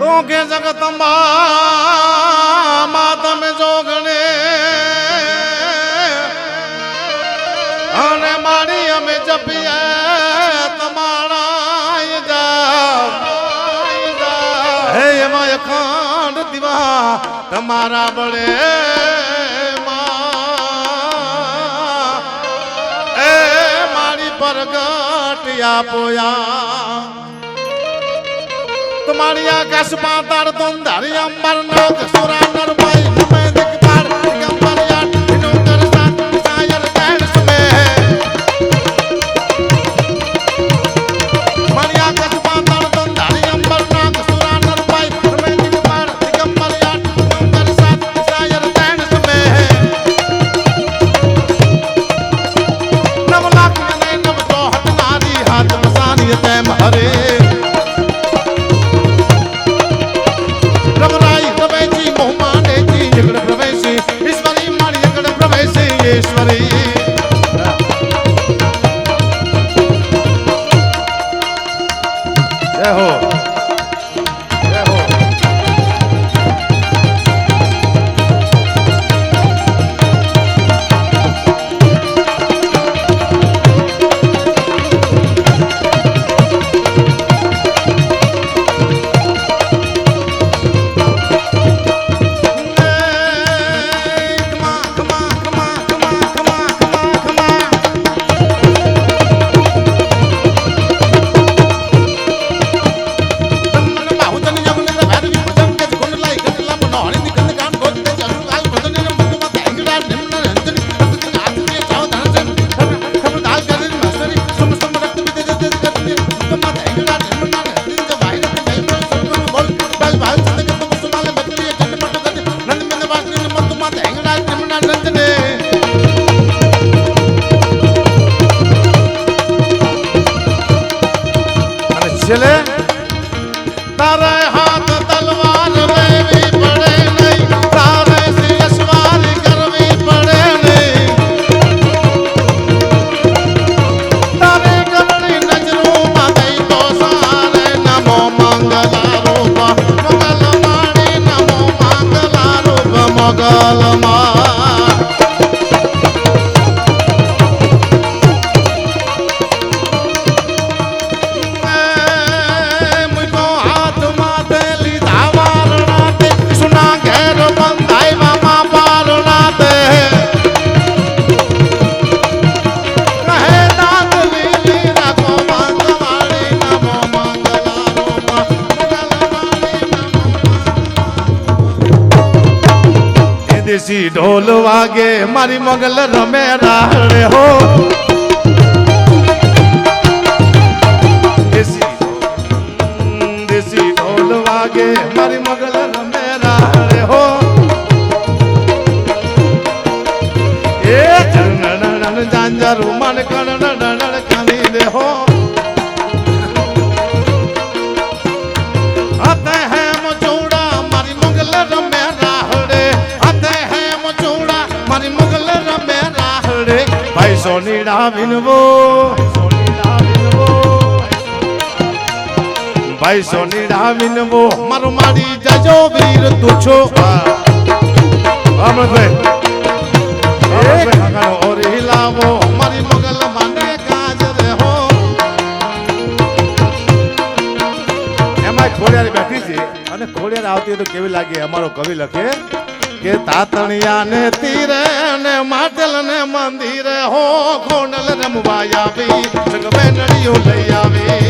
તો કે જગતંબા માં તમે જોગણે. અને મારી અમે જપીએ તમારા જાવ હે એમાં અખંડ દીવા તમારા બળે પ્રગટ આપોયા দাঁড়িয়ে আকাশ পাতার দন দাঁড়িয়ে আম্বার নাথ সুরানার દેશી ઢોલ વાગે મારી મગલ રમે રાહડે હો. દેશી ઢોલ, વાગે મારી મગલ રમે રાહડે હો. એ ચરણ જાંજર મન કણ ભાઈ સોનીડા ભાઈ સોનીડા વિનવો. મારો મારી જજો વીર તું છો. આગળ ઓરી લાવો. મારી મગલ માને કાજ રે હો. એમાં ખોડિયાર બેઠી છે અને ખોડિયાર આવતી તો કેવી લાગે? અમારો કવિ લખે. કે તાતણિયા ને તીરે ને માટલ ને મંદિરે હો ખોડલ રમવા આવી જગવે નળીઓ લઈ આવી.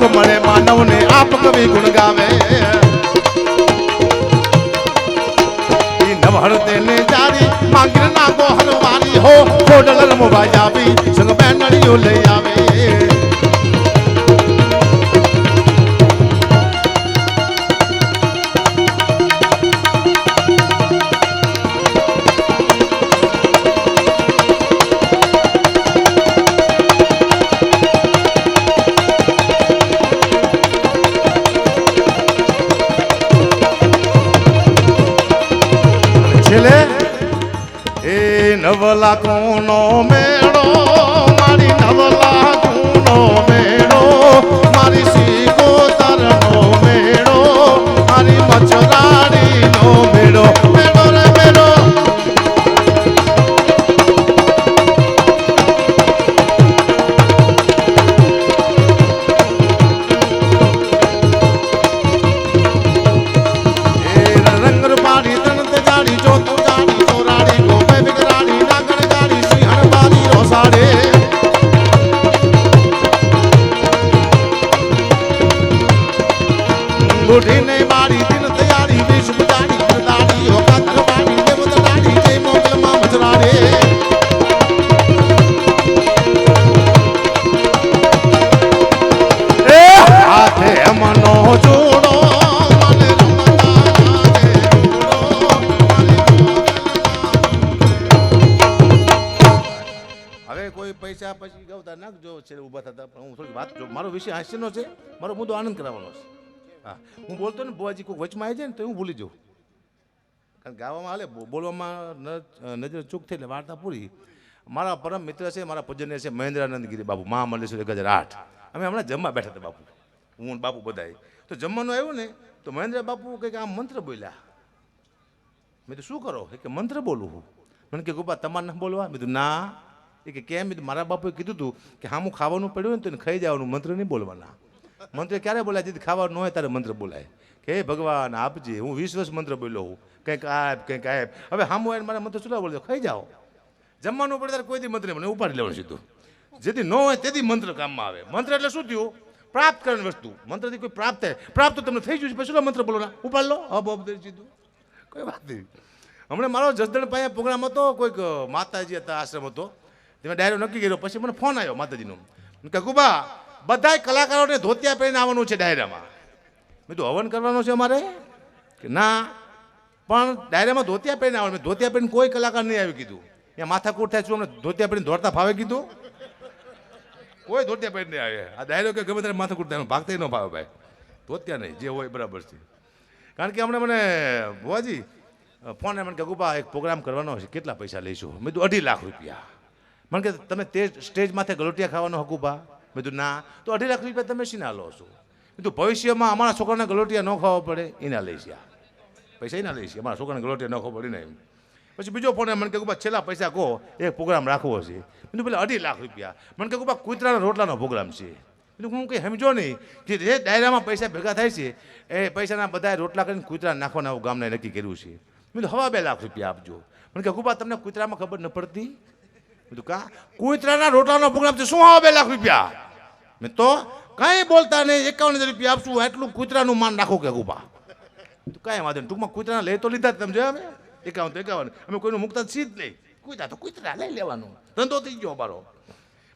સુખ મળે માનવને આપ કવિ ગુણ ગાવે. નવહર તેને જારી માંગરના ગોહર વારી હો. કોડલર મુવા જાવી સંગ બેનડીઓ લઈ આવે. লাখো વાત. જો મારો વિષય હાસ્યનો છે, મારો મુદ્દો આનંદ કરાવવાનો છે. હા. હું બોલતો ને બુવાજી કોઈ વચમાં આવી જાય ને તો હું ભૂલી જાઉં. કારણ કે ગાવામાં હાલે બોલવામાં નજર ચૂક થઈ એટલે વાર્તા પૂરી. મારા પરમ મિત્ર છે, મારા પૂજન્ય છે, મહેન્દ્રાનંદ ગીરી બાપુ મહામંડલેશ્વર એક હજાર આઠ. અમે હમણાં જમવા બેઠા હતા બાપુ. હું બાપુ બધાય તો જમવાનું આવ્યું ને, તો મહેન્દ્ર બાપુ કંઈક આમ મંત્ર બોલ્યા. મેં તો શું કરો? કે, મંત્ર બોલું હું. મને કે, ગોપા, તમારે ના બોલવા? મેં તો ના. એ કે કેમ? મારા બાપુએ કીધું હતું કે હામું ખાવાનું પડ્યું ને તો એને ખાઈ જવાનું મંત્ર નહીં બોલવાના. મંત્ર ક્યારે બોલાય? જેથી ખાવાનું ન હોય ત્યારે મંત્ર બોલાય. કે હે ભગવાન આપજે હું વીસ વર્ષ મંત્ર બોલ્યો હું. કંઈક આપ કંઈક આપ. હવે હામું આવીને મારા મંત્ર શું બોલજો, ખાઈ જાઓ. જમવાનું પડે ત્યારે કોઈ દી મંત્ર મને ઉપાડી લેવાનું સીધું. જેથી ન હોય તેથી મંત્ર કામમાં આવે. મંત્ર એટલે શું થયું? પ્રાપ્ત કરવાની વસ્તુ. મંત્રથી કોઈ પ્રાપ્ત થાય. પ્રાપ્ત તમને થઈ ગયું છે, પછી શું મંત્ર બોલો ના ઉપાડ લો. હબ હબ સીધું. કોઈ વાત નહીં. હમણાં મારો જસદણ પાસે પ્રોગ્રામ હતો, કોઈક માતાજી હતા, આશ્રમ હતો. તેમાં ડાયરો નક્કી કર્યો, પછી મને ફોન આવ્યો માતાજીનો. કે કુબા, બધાય કલાકારોને ધોતિયા પહેરીને આવવાનું છે ડાયરામાં. મેં તો હવન કરવાનો છે અમારે? કે, ના, પણ ડાયરામાં ધોતિયા પહેરીને આવવાનું. મેં ધોતિયા પહેરીને કોઈ કલાકાર નહીં આવી કીધું. ત્યાં માથાકૂટ થાય છું અમને ધોતિયા પહેરીને દોડતા ફાવે, કીધું. કોઈ ધોતિયા પહેરીને આવે. આ ડાયરો કે ગમે ત્યારે માથાકૂટ થાય ભાગતા ન ફાવે ભાઈ. ધોતિયા નહીં, જે હોય બરાબર છે. કારણ કે હમણાં મને ભુવાજી ફોન મને કે ગુપા એક પ્રોગ્રામ કરવાનો છે કેટલા પૈસા લઈશું? મેં તો અઢી લાખ રૂપિયા. મને કે તમે તે સ્ટેજ માથે ગલોટિયા ખાવાનો હકુબા મેં કીધું, ના. તો અઢી લાખ રૂપિયા તમે શીના લો છો? કીધું, ભવિષ્યમાં અમારા છોકરાને ગલોટિયા ન ખાવા પડે. એના લઈ આ પૈસા એના લઈશ અમારા છોકરાને ગલોટિયા ન ખાવા પડે ને એમ. પછી બીજો ફોન મને કે ગુપા છેલ્લા પૈસા કહો. એક પ્રોગ્રામ રાખવો છે. કીધું, પેલા અઢી લાખ રૂપિયા. મને કે ગુપા કૂતરાના રોટલાનો પ્રોગ્રામ છે. એટલે હું કંઈ સમજો નહીં. કે જે ડાયરામાં પૈસા ભેગા થાય છે, એ પૈસાના બધા રોટલા કરીને કૂતરા નાખવાના ગામને નક્કી કર્યું છે. મેં હવા બે લાખ રૂપિયા આપજો. મને કે ગુબા તમને કૂતરામાં ખબર ન પડતી? કીધું કા કુતરાના રોટલાનો પ્રોગ્રામ છે. શું હવા બે લાખ રૂપિયા? મેં તો કાંઈ બોલતા નહીં એકાવન હજાર રૂપિયા આપશું એટલું કૂતરાનું માન રાખો કે ગુપા કાંઈ વાંધો નહીં, ટૂંકમાં કૂતરાના લઈ તો લીધા જ તમે જોયા અમે. એકાવન તો એકાવન. અમે કોઈનું મુકતા જ સીધ નહીં. કૂતરા તો કૂતરા, લઈ લેવાનું. ધંધો થઈ ગયો મારો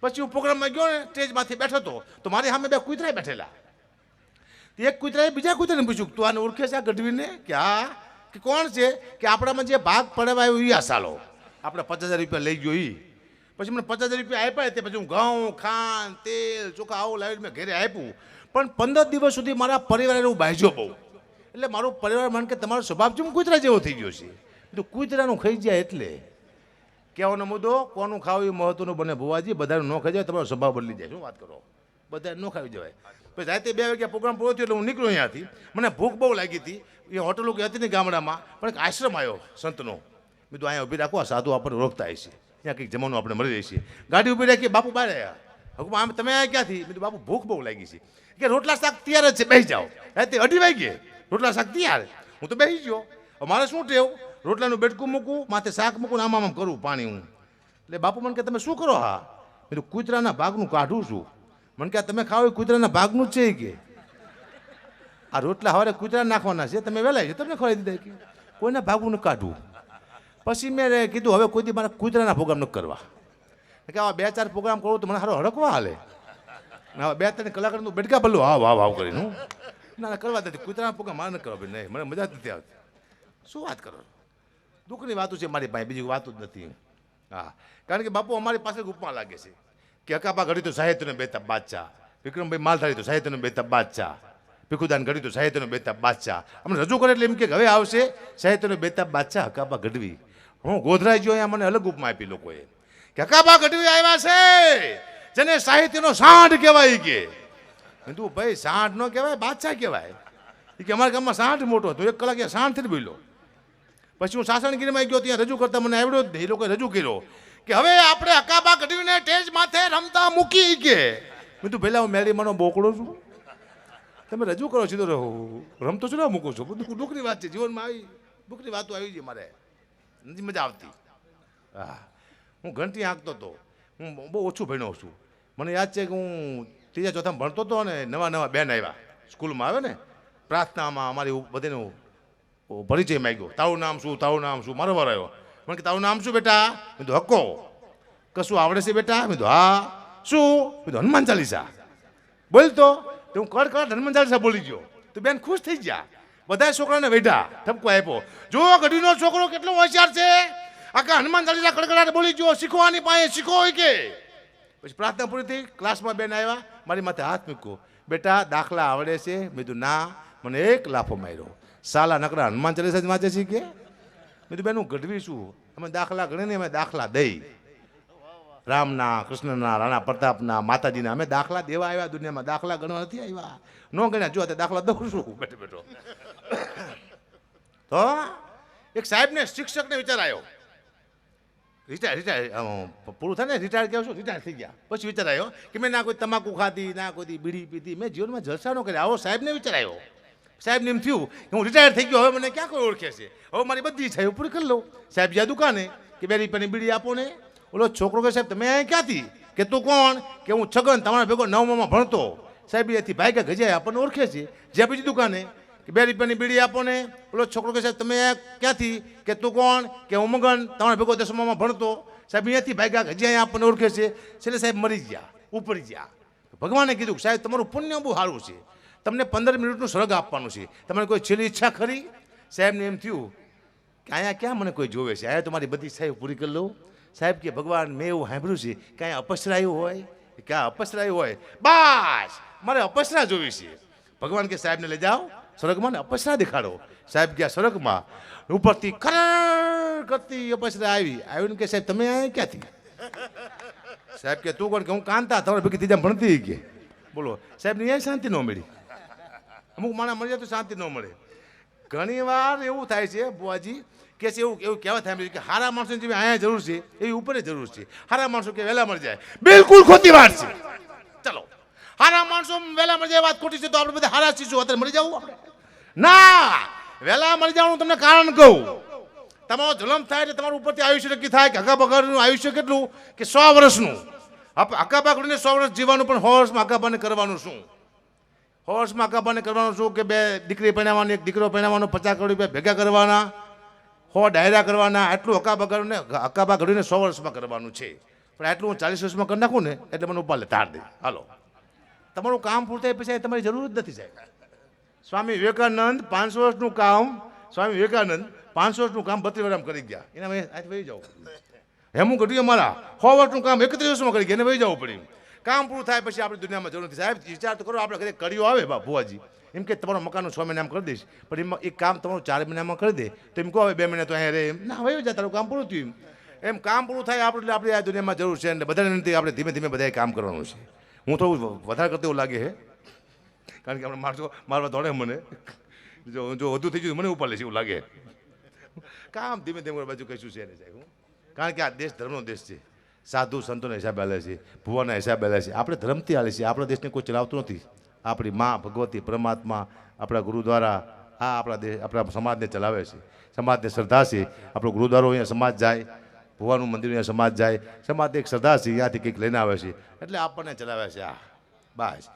પછી હું પ્રોગ્રામમાં ગયો ને, સ્ટેજમાંથી બેઠો હતો, તો મારી સામે બે કૂતરા બેઠેલા. એક કૂતરાએ બીજા કૂતરાને પૂછ્યું, તું આને ઓળખે છે આ ગઢવીને? કે, હા. કે, કોણ છે? કે, આપણામાં જે ભાગ પડવા આવ્યો એ આ સાલો. આપણે પચાસ હજાર રૂપિયા લઈ ગયો એ પછી મને પચાસ હજાર રૂપિયા આપ્યા તે પછી હું ઘઉં, ખાંડ, તેલ, ચોખા, આવું લાવીને મેં ઘરે આપ્યું. પણ પંદર દિવસ સુધી મારા પરિવારે હું બાજ્યો બહુ. એટલે મારો પરિવાર માન કે તમારો સ્વભાવ જેમ કૂતરા જેવો થઈ ગયો છે. તો કૂતરાનું ખાઈ જાય એટલે. કહેવાનો મુદ્દો, કોનું ખાવું એ મહત્વનું બને ભુવાજી, બધાનું ન ખાઈ જાય, તમારો સ્વભાવ બદલી જાય. શું વાત કરો? બધા ન ખાવી જવાય. પછી રાતે બે વાગ્યા પ્રોગ્રામ પૂરો થયો એટલે હું નીકળ્યો અહીંયાથી. મને ભૂખ બહુ લાગી હતી. એ હોટલો હતી ને ગામડામાં, પણ એક આશ્રમ આવ્યો, સંતનો. મેં તો અહીંયા ઊભી રાખો, આ સાધુ આપણને રોકતા હશે. ત્યાં કંઈક જમવાનું આપણે મળી રહીશે ગાડી ઊભી રાખીએ બાપુ બહાર આવ્યા. હકુમ, આમ તમે અહીંયા ક્યાંથી? મેં બાપુ, ભૂખ બહુ લાગી છે. કે રોટલા શાક તૈયાર જ છે બેસી જાઓ. રાતે અઢી વાગ્યે રોટલા શાક તૈયાર. હું તો બેસી ગયો. મારે શું ટેવ? રોટલાનું બેટકું મૂકું માથે શાક મૂકું ને આમ આમ કરું પાણી હું. એટલે બાપુ મને કે, તમે શું કરો હા? મેં કૂતરાના ભાગનું કાઢું છું. મને કે તમે ખાઓ કૂતરાના ભાગનું જ છે કે. આ રોટલા હવે કૂતરા નાખવાના છે, તમે વહેલા છે તમને ખવડાવી દીધા કે. કોઈના ભાગનું કાઢવું પછી મેં કીધું, હવે કોઈ દી મારા કુતરાના પ્રોગ્રામ ન કરવા. કે આવા બે ચાર પ્રોગ્રામ કરું તો મને સારો હડકવા હાલે. હવે બે ત્રણ કલાકારનું બેટકા ભલું હા વાહ વાવ કરીને હું. ના કરવા નથી કુતરાના પ્રોગ્રામ મારે ન કરવા ભાઈ, નહીં, મને મજા જ નથી આવતી. શું વાત કરો દુઃખની વાતો છે મારી પાસે, બીજી વાતો જ નથી. હા, કારણ કે બાપુ અમારી પાસે ઉપમા લાગે છે. કે અકાપા ઘડી તો સાહિત્યનો બેતા બાદશાહ. વિક્રમભાઈ માલધારી તો સાહિત્યનો બેતા બાદશાહ. ભીખુદાન ઘડી તો સાહિત્યનો બેતા બાદશાહ. અમને રજૂ કરે એટલે એમ કે હવે આવશે સાહિત્યનો બેતા બાદશાહ હકાબા ગઢવી હું ગોધરાઈ ગયો અહીંયા મને અલગ ઉપમા આપી લોકોએ. કે કાબા ગઢવી આવ્યા છે. જેને સાહિત્યનો સાંઢ કહેવાય કે. મેં તું ભાઈ સાંઠ નો કહેવાય, બાદશાહ કહેવાય. એ કે, અમારા ગામમાં સાંઠ મોટો હતો, એક કલાક એ જ બોલ્યો. પછી હું સાસણગીરીમાં ગયો, ત્યાં રજૂ કરતા મને આવડ્યો જ એ લોકોએ રજૂ કર્યો કે, હવે આપણે અકાબા ગઢવીને ટેજ માથે રમતા મૂકી કે. મેં તું પહેલાં હું મેળીમાંનો બોકડો છું. તમે રજૂ કરો, સીધો રહો. રમતો છું ને, મૂકું છું. બધું દુઃખની વાત છે, જીવનમાં આવી દુઃખની વાતો આવી છે મારે. નથી, મજા આવતી. હા હું ઘંટી હાંકતો હતો. હું બહુ ઓછું ભણ્યો છું. મને યાદ છે કે હું ત્રીજા, ચોથામાં ભણતો હતો ને નવા નવા બેન આવ્યા. સ્કૂલમાં આવે ને, પ્રાર્થનામાં અમારી બધાનું પરિચય માગ્યો. તારું નામ શું, તારું નામ શું? મારો આવ્યો. મને કે, તારું નામ શું બેટા? મેં તો હક્કો. કશું આવડે છે બેટા? મેં તો હા. શું? મેં તો હનુમાન ચાલીસા. બોલતો? તો હું કડ કડ હનુમાન ચાલીસા બોલી ગયો. તો બેન ખુશ થઈ ગયા. બધા છોકરાને બેઠા ઠપકો આપ્યો. જો ગઢવીનો છોકરો કેટલો હોશિયાર છે. આખા હનુમાન ચાલીસા કડકડાટ બોલી ગયો, શીખવાની પાસે શીખો હોય કે. પછી પ્રાર્થના પૂરી થઈ, ક્લાસમાં બેન આવ્યા, મારી માથે હાથ મૂક્યો. બેટા, દાખલા આવડે છે. મેં કીધું, ના. મને એક લાફો માર્યો. સાલા નકરા હનુમાન ચાલીસા જ વાંચે છે કે? મેં કીધું, બેન, હું ગઢવી છું. અમે દાખલા ગણીને અમે દાખલા દઈ. રામના, કૃષ્ણના, રાણા પ્રતાપના, માતાજીના. અમે દાખલા દેવા આવ્યા દુનિયામાં. દાખલા ગણવા નથી આવ્યા. ન ગણ્યા. જો તે દાખલા દઉં છું. બેઠો બેઠો. તો એક સાહેબને શિક્ષકને વિચાર આવ્યો રિટાયર રિટાયર પૂરું થાય ને? રિટાયર કહો છો રિટાયર થઈ ગયા. પછી વિચાર આવ્યો કે મેં ના કોઈ તમાકુ ખાધી, ના કોઈ બીડી પીધી. મેં જીવનમાં જલસા ન કર્યા. આવો સાહેબને વિચાર આવ્યો સાહેબને એમ થયું કે હું રિટાયર થઈ ગયો. હવે મને ક્યાં કોઈ ઓળખે છે? હવે મારી બધી ઈચ્છા પૂરી કરી લઉં. સાહેબ જ્યાં દુકાને કે બે રૂપિયાની બીડી આપો ને. ઓલો છોકરો કે સાહેબ, તમે અહીંયા ક્યાંથી? કે, તું કોણ? કે, હું છગન, તમારા ભેગો નવમામાં ભણતો. સાહેબ એથી ભાઈ કે ગજાય આપણને ઓળખે છે. જ્યાં બીજી દુકાને કે, બે રૂપિયાની બીડી આપો ને. ઓલો છોકરો કે સાહેબ, તમે ક્યાંથી? કે, તું કોણ? કે, હું મગન, તમારા ભેગો દસમામાં ભણતો. સાહેબ અહીંયાથી ભાગ્યા કે અહીંયા આપણને ઓળખે છે. છેલ્લે સાહેબ મરી ગયા, ઉપરી ગયા. ભગવાને કીધું સાહેબ, તમારું પુણ્ય બહુ સારું છે. તમને પંદર મિનિટનું સ્વર્ગ આપવાનું છે. તમારી કોઈ છેલ્લી ઈચ્છા ખરી? સાહેબને એમ થયું કે અહીંયા ક્યાં મને કોઈ જોવે છે? અહીંયા તમારી બધી સાહેબ પૂરી કરી લઉં. સાહેબ કે ભગવાન, મેં એવું સાંભળ્યું છે, કાંઈ અપસરાયું હોય? ક્યાં અપસરાયું હોય? બસ! મારે અપસરા જોવી છે. ભગવાન કે સાહેબને લઈ જાઓ, સ્વર્ગમાં ને અપસરા દેખાડો. સાહેબ ગયા સ્વર્ગમાં, ઉપરથી ખર કરતી અપસરા આવી. આવીને કે સાહેબ, તમે અહીંયા ક્યાંથી? સાહેબ કે, તું કોણ કે? હું કાંતા, તમારે ભેગી ત્રીજા ભણતી કે? બોલો સાહેબને અહીંયા શાંતિ ન મળી. અમુક માણસ મળી જાય તો શાંતિ ન મળે. ઘણી વાર એવું થાય છે, બુઆજી કે છે એવું એવું કહેવા થાય કે હારા માણસોની જેવી અહીંયા જરૂર છે, એવી ઉપર જરૂર છે. હારા માણસો કે વહેલા મળી જાય. બિલકુલ ખોટી વાત છે. ચલો. હારા માણસો વહેલા મળી જાય, વાત ખોટી છે તો આપણે બધા હારા છીએ અત્યારે મળી જવું? ના! વહેલા મળી જવાનું તમને કારણ કહું. તમારો જલમ થાય એટલે તમારું ઉપરથી આયુષ્ય નક્કી થાય કે પગારનું આયુષ્ય કેટલું? કે સો વર્ષનું. હકા પકડીને સો વર્ષ જીવવાનું, પણ સો વર્ષમાં હકાબાને કરવાનું શું? હોર્સમાં અકાબાને કરવાનું શું? કે બે દીકરી પહેણાવવાની એક દીકરો પહેણાવવાનો પચાસ કરોડ રૂપિયા ભેગા કરવાના? હો, ડાયરા કરવાના, આટલું હકાબા કરીને હકાબા ઘડીને સો વર્ષમાં કરવાનું છે. પણ આટલું હું ચાલીસ વર્ષમાં કરી નાખું ને, એટલે મને ઉપાડે તાર દે. હાલો. તમારું કામ પૂરું થાય પછી તમારી જરૂર જ નથી સાહેબ. સ્વામી વિવેકાનંદ પાંચસો વર્ષનું કામ, સ્વામી વિવેકાનંદ પાંચસો વર્ષનું કામ બત્રીસ વર્ષમાં કરી ગયા. એના મેં આજ વહી જાઉં હેમું ઘટ્યું અમારા સો વર્ષનું કામ એકત્રીસ વર્ષમાં કરી ગયા, એને વહી જવું પડ્યું. કામ પૂરું થાય પછી આપણી દુનિયામાં જરૂર નથી. સાહેબ, વિચાર તો કરો, આપણે ઘરે કર્યો આવે બા ભુવાજી. એમ કે તમારું મકાનનું છ મહિનામાં કરી દઈશ. પણ એમાં એક કામ તમારું ચાર મહિનામાં કરી દે. તો એમ કહો, હવે બે મહિના તો અહીંયા રહે. એમ, ના, હવે જાય તારું કામ પૂરું થયું. એમ. કામ પૂરું થાય આપણે, એટલે આપણે આ દુનિયામાં જરૂર છે અને બધાને નથી, આપણે ધીમે ધીમે બધાએ કામ કરવાનું છે. હું થોડું વધારે કરતો એવું લાગે છે કારણ કે આપણે મારશો મારવા દોડે મને. જો જો વધુ થઈ ગયું મને ઉપાડે છે એવું લાગે. કામ ધીમે ધીમે બાજુ કહીશું છે નહીં સાહેબ કારણ કે આ દેશ ધર્મનો દેશ છે. સાધુ સંતોના હિસાબે હાલે છે, ભુવાના હિસાબે હાલે છે. આપણે ધર્મથી હાલે છે. આપણા દેશને કોઈ ચલાવતું નથી. આપણી મા ભગવતી પરમાત્મા આપણા ગુરુ દ્વારા આ આપણા દેશ આપણા સમાજને ચલાવે છે. સમાજને શ્રદ્ધા છે. આપણો ગુરુદ્વારો અહીંયા સમાજ જાય, ભુવાનું મંદિર અહીંયા સમાજ જાય. સમાજને એક શ્રદ્ધા છે અહીંયાથી કંઈક લઈને આવે છે. એટલે આપણને ચલાવે છે આ. બસ.